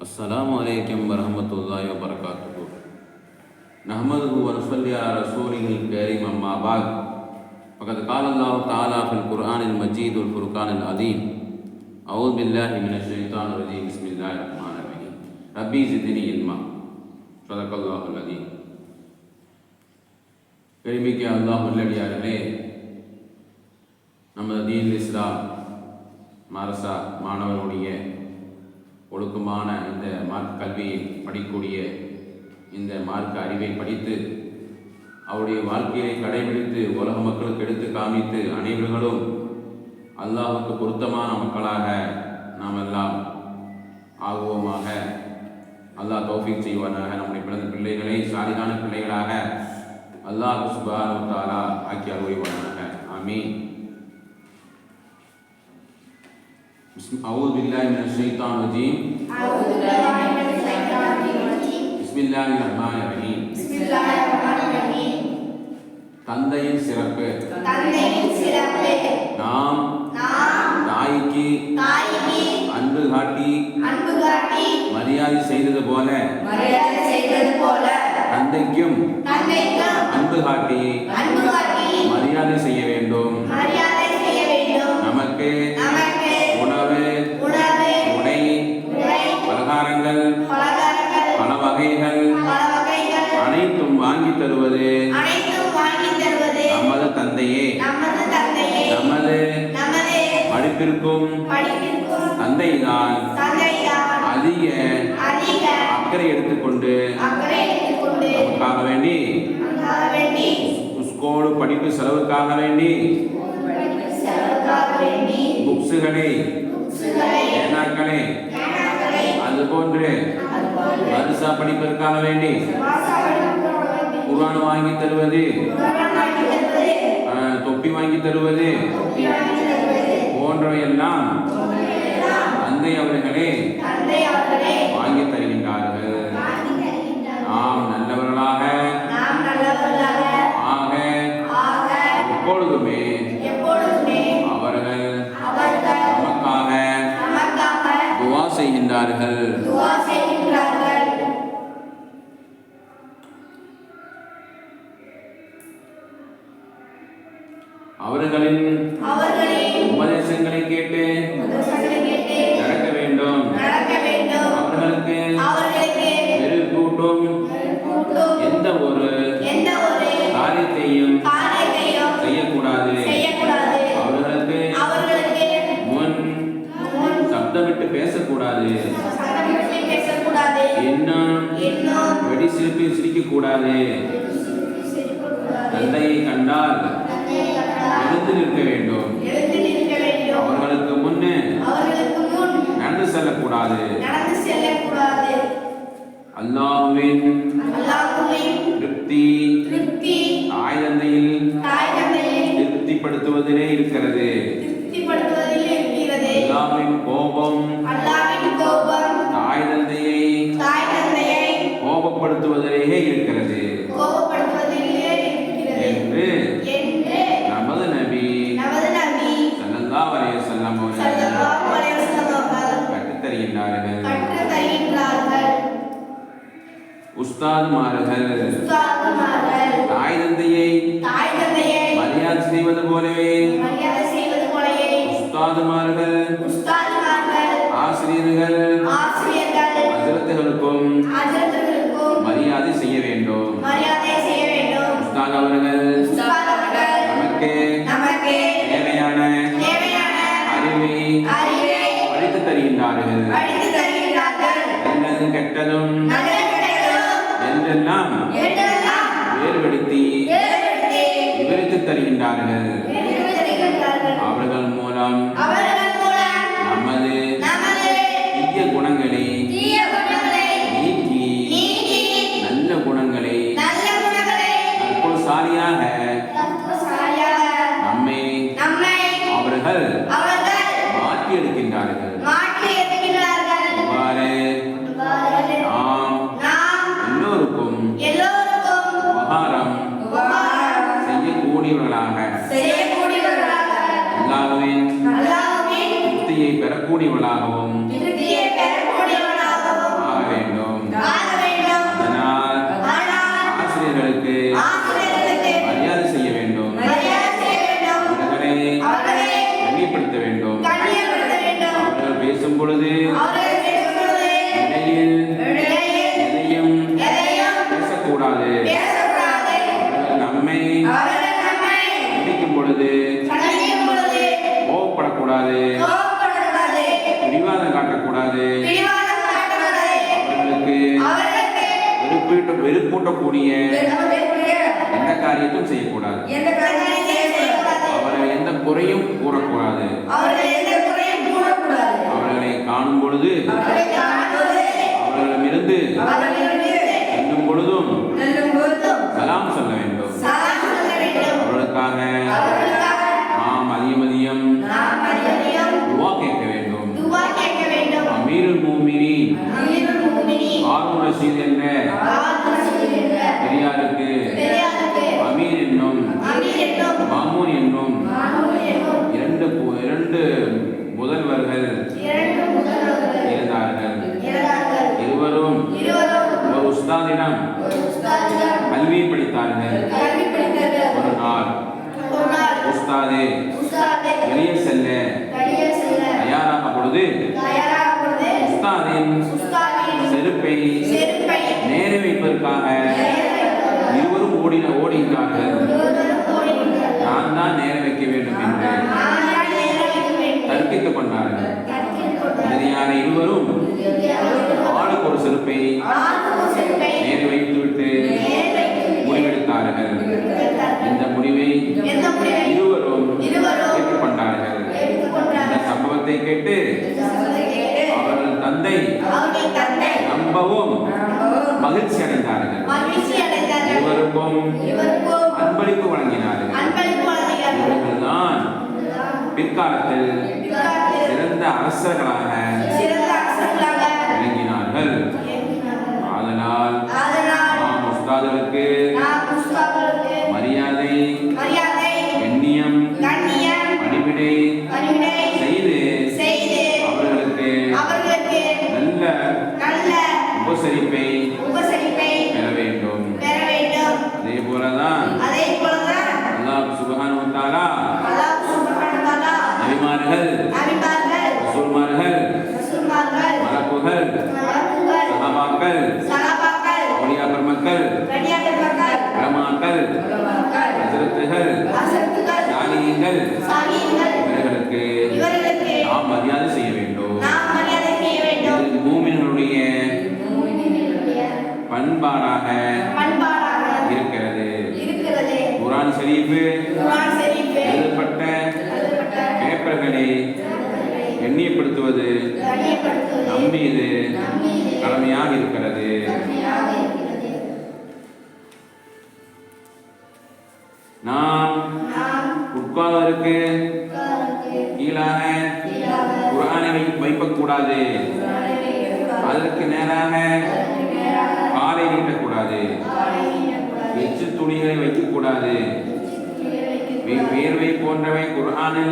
السلام عليكم ورحمة الله وبركاته نحمده ونصلي على رسوله الكريم أما بعد فقد قال الله تعالى في القرآن المجيد والفرقان العظيم أعوذ بالله من الشيطان الرجيم بسم الله الرحمن الرحيم ربي زدني علما صدق الله العظيم பெருமிக்க அல்லாஹ் உள்ளடியார்களே நமது தீன் இஸ்லாம் மரசா மாணவர்களுடைய ஒழுக்கமான இந்த மார்க் கல்வியை படிக்கக்கூடிய இந்த மார்க்க அறிவை படித்து அவருடைய வாழ்க்கையை கடைபிடித்து உலக மக்களுக்கு எடுத்து காமித்து அனைவர்களும் அல்லாஹுக்கு பொருத்தமான மக்களாக நாம் எல்லாம் ஆகுவோமாக. அல்லாஹ் தௌஃபிக் செய்வானாக. நம்முடைய பிறந்த பிள்ளைகளை சாலிதான பிள்ளைகளாக அல்லாஹ் சுபானு தாலா ஆக்கி அருள்வானாக. ஆமீன். أعوذ بالله من الشيطان الرجيم أعوذ بالله من الشيطان الرجيم بسم الله الرحمن الرحيم بسم الله الرحمن الرحيم தந்தையின் சிறப்பு தந்தையின் சிறப்பு நாம் நாம் தாய்க்கு தாய்க்கு அன்பு காட்டி அன்பு காட்டி மரியாதை செய்தது போல மரியாதை செய்தது போல தந்தைக்கும் தந்தைக்கும் அன்பு காட்டி அன்பு படிப்பிற்கும் தந்தைதான் தந்தைதான் அதிக அக்கறை எடுத்துக்கொண்டு நமக்காக வேண்டி ஸ்கூலு படிப்பு செலவுக்காக வேண்டி புக்ஸுகளை பேனாக்களை அது போன்று வருஷா படிப்பதற்காக வேண்டி குரான் வாங்கி தருவது தொப்பி வாங்கி தருவது போன்றவையெல்லாம் தந்தை அவர்களே வாங்கி தருகின்றார்கள். நாம் நல்லவர்களாக ஆக எப்பொழுதுமே அவர்கள் நமக்காக துவா செய்கின்றார்கள். அவர்களின் உபதேசங்களை கேட்டு நடக்க வேண்டும். அவர்களுக்கு மெருகூட்டும் கூட்டும் எந்த ஒரு காரியத்தையும் செய்யக்கூடாது. அவர்களுக்கு முன் சப்தமிட்டு பேசக்கூடாது. இன்னும் வெடி சிரிப்பு சிரிக்கக்கூடாது. தந்தையை கண்டால் எழுந்து நிற்க வேண்டும். செல்லக்கூடாது நடந்து செல்லக்கூடாது. அல்லாஹ்வின் அல்லாஹ்வின் திருப்தி திருப்தி தாய் தந்தையில் தாய் தந்தையை திருப்திப்படுத்துவதிலே இருக்கிறது. திருப்திப்படுத்துவதில் இருக்கிறது. அல்லாஹ்வின் கோபம் அல்லாஹ்வின் கோபம் தாய் தந்தையை தாய் தந்தையை கோபப்படுத்துவதிலேயே இருக்கிறது. கோபப்படுத்துவதிலே இருக்கிறது. என்று என்று நமது நபி நமது நபி ஸல்லல்லாஹு அலைஹி வஸல்லம் அவர்கள் கற்றுத் தருகின்றார்கள் கற்றுத் தருகின்றார்கள் உஸ்தாதுமார்கள் தாய் தந்தையை தாய் தந்தையை மரியாதை செய்வது போலவே உஸ்தாதுமார்கள் ஆசிரியர்கள் ஆசிரியர்களுக்கும் மரியாதை செய்ய வேண்டும். உஸ்தாத் அவர்கள் நமக்கு தேவையான அறிவை படித்து தருகின்றார்கள். நல்லது கெட்டதும் என்றெல்லாம் வேறுபடுத்தி விவரித்து தருகின்றார்கள். அவர்கள் மூலம் செய்யக்கூடியவர்களாக அல்லாஹ்வின் திருப்தியை பெறக்கூடியவர்களாகவும் அவர்களுக்கு வெறுப்பீட்டு வெறுப்பூட்டக்கூடிய எந்த காரியத்தையும் செய்யக்கூடாது. அவரை எந்த குறையும் கூறக்கூடாது. அவர்களை காணும் பொழுது அவர்களிடமிருந்து என்னும் பொழுதும் என்ற ஆதம் செய்கின்ற பெரியாருக்கு. அமீர் என்னும். மாமூன் என்னும். இரண்டு இரண்டு முதல்வர்கள் இருந்தார்கள். இருவரும் ஒரு உஸ்தாதிடம் கல்வி படித்தார்கள். ஒரு நாள் உஸ்தாதே வெளியே செல்ல. தயாராக பொழுது உஸ்தாதின் செருப்பை நேர வைப்பதற்காக இருவரும் ஓடின ஓடுகிறார்கள். நான் தான் நேர வைக்க வேண்டும் என்று. தர்க்கித்துக் கொண்டார்கள். சரியான இருவரும் ஆளுக்கு ஒரு செருப்பை மகிழ்ச்சி அடைந்தார்கள் இவருக்கும் அன்பளிப்பு வழங்கினார்கள். இவர்கள்தான் பிற்காலத்தில் சிறந்த அரசர்களாக விளங்கினார்கள். அதனால் நாம் புஸ்தகங்களுக்கு மரியாதை கண்ணியம் பணிவிடை மலக்குகள் சஹாபாக்கள் அவுலியா பெருமக்கள் உலமாக்கள் சாலிஹீன்கள் சாலிஹீன்கள் இவர்களுக்கு நாம் மரியாதை செய்ய வேண்டும் நாம் மரியாதை செய்ய வேண்டும் இது மூமின்களுடைய மூமின்களுடைய பண்பாடாக பண்பாடாக எண்ணியப்படுத்துவது கண்ணியப்படுத்துவது நம் மீது நம் மீது கடமையாக இருக்கிறது. நாம் உட்கார்வதற்கு கீழாக வை- வைக்கக்கூடாது. அதற்கு நேராக காலை நீட்டக்கூடாது. எச்சு துணிகளை வைக்கக்கூடாது வேர்வை போன்றவை குர்ஆனை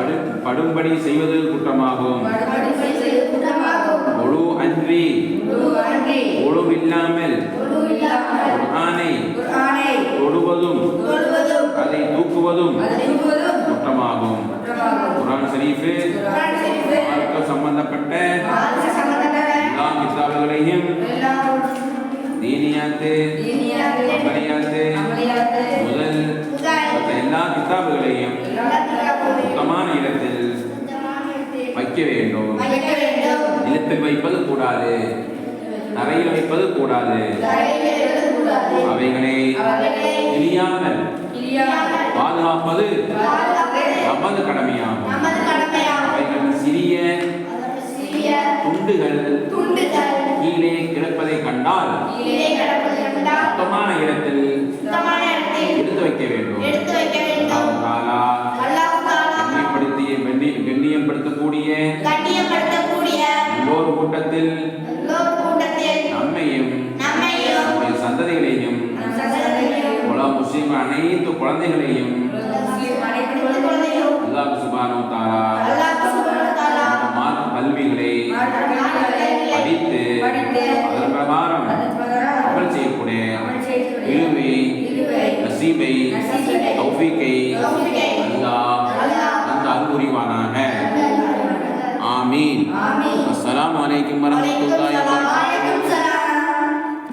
படு படும்படி செய்வது குற்றமாகும். முழு அன்றி முழு அன்றி. முழு இல்லாமல் முழு இல்லாமல் குர்ஆனை. தொடுவதும். அதை தூக்குவதும். குற்றமாகும். குர்ஆன் ஷரீஃபு. சம்பந்தப்பட்ட. எல்லா கிதாபுகளையும் தீனியாத்து. அமலியாத்து முதல். எல்லா கிதாபுகளையும் சுத்தமான இடத்தில் வைக்க வேண்டும். நிலத்தில் வைப்பது கூடாது தரையில் வைப்பது கூடாது. அவைகளை இழியாமல் பாதுகாப்பது நமது கடமையாகும். அவைகள் சிறிய துண்டுகள் கீழே கிடப்பதை கண்டால் சுத்தமான இடத்தில் எடுத்து வைக்க வேண்டும். கூட்டத்தில் நம்மையும் நம்முடைய சந்ததிகளையும் உலக முஸ்லிம் அனைத்து குழந்தைகளையும் அல்லாஹ் சுபானு மார்க்க கல்விகளை படித்து அதன் பிரகாரம் அமல் செய்யக்கூடிய இழுவை, நசீபை ஆமீன்